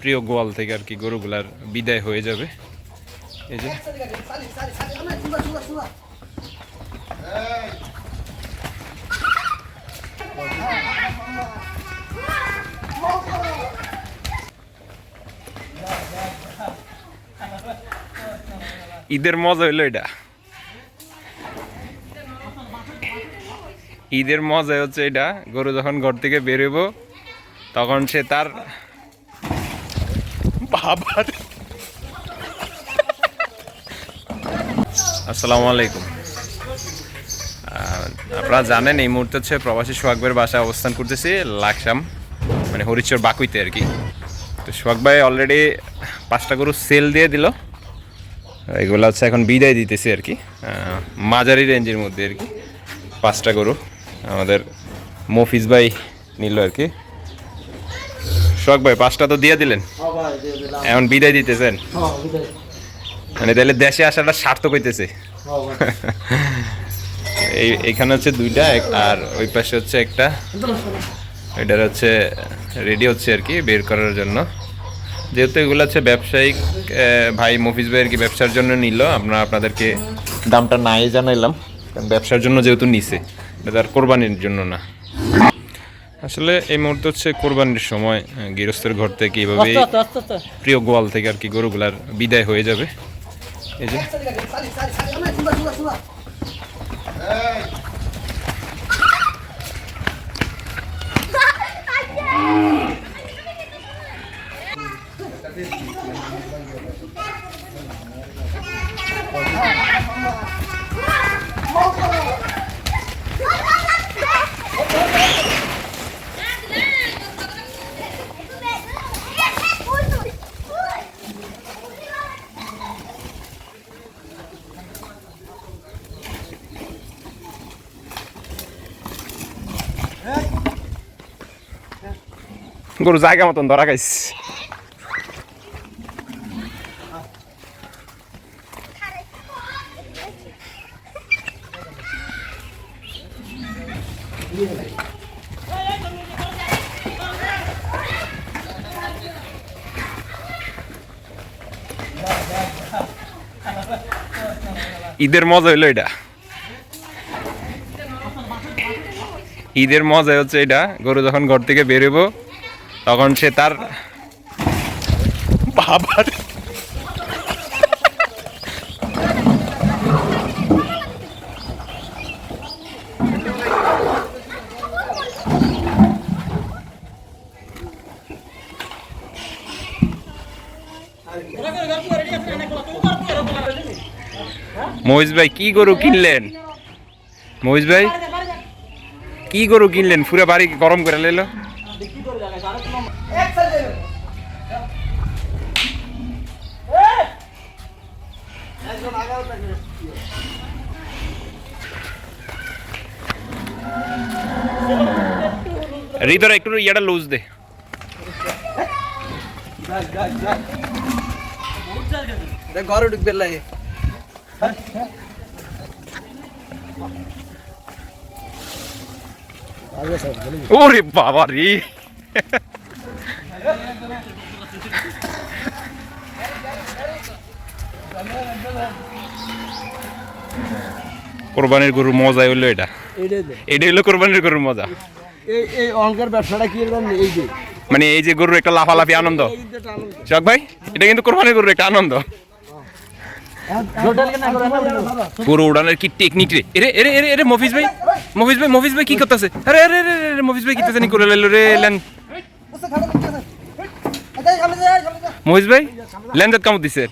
প্রিয় গোয়াল থেকে আর কি গরুগুলার বিদায় হয়ে যাবে। এই যে। ঈদের মজা হইল এটা। ঈদের মজা হচ্ছে এটা। গরু যখন ঘর থেকে বেরোবো তখন সে তার বাবার আসসালামু আলাইকুম। আপনারা জানেন এই মুহূর্তে হচ্ছে প্রবাসী সোহাগবের বাসায় অবস্থান করতেছি লাকসাম মানে হরিচর বাকুইতে আর কি। তো সোহাগ ভাই অলরেডি পাঁচটা গরু সেল দিয়ে দিল। এগুলো হচ্ছে এখন বিদায় দিতেছি আর কি। মাঝারি রেঞ্জের মধ্যে আর কি পাঁচটা গরু। আমাদের মফিজ ভাই নিল আর কি। সোহাগ ভাই পাঁচটা তো দিয়ে দিলেন। এখন বিদায় দিতেছেন। মানে তাহলে দেশে আসাটা সার্থক হইতেছে। এই এখানে হচ্ছে দুইটা আর ওই পাশে হচ্ছে একটা। এটার হচ্ছে রেডি হচ্ছে আর কি বের করার জন্য। যেহেতু এগুলো হচ্ছে ব্যবসায়িক ভাই মফিজ ভাই আর কি ব্যবসার জন্য নিল আমরা আপনাদেরকে দামটা নাই জানাইলাম। কারণ ব্যবসার জন্য যেহেতু নিছে এটা তার কোরবানির জন্য না। আসলে এই মুহূর্তে হচ্ছে কোরবানির সময় গৃহস্থের ঘর থেকে এইভাবে প্রিয় গোয়াল থেকে আর কি গরুগুলার বিদায় হয়ে যাবে। এই যে। গরু জায়গা মতন ধরা খাইস। ঈদের মজা হইল এটা। ঈদের মজা হচ্ছে এটা। গরু যখন ঘর থেকে বেরোবো তখন সে তার বাবার মহিষ ভাই, কি গরু কিনলেন? মহিষ ভাই? কি গরু কিনলেন? পুরো বাড়ি গরম করে লেলো হৃদয়, একটু ইয়াটা লুজ দে। ঘরে ঢুকবে লাগে ওরে বাবা রে। কোরবানির গরুর মজা হইল এটা। এটা হইল কোরবানির গরুর মজা। এই এই অঙ্কের ব্যবসাটা কি এই যে। মানে এই যে গরুর একটা লাফালাফি আনন্দ। শখ ভাই এটা কিন্তু কোরবানির গরুর একটা আনন্দ। পুরো উড়ানের কি টেকনিক রে? এরে এরে এরে এরে, মফিজ ভাই মফিজ ভাই মফিজ ভাই কি করতেছে? আরে আরে আরে আরে মফিজ ভাই কি করতেছে? নি করে লাইলো রে, লেন। মফিজ ভাই লেন কামড় দিছে।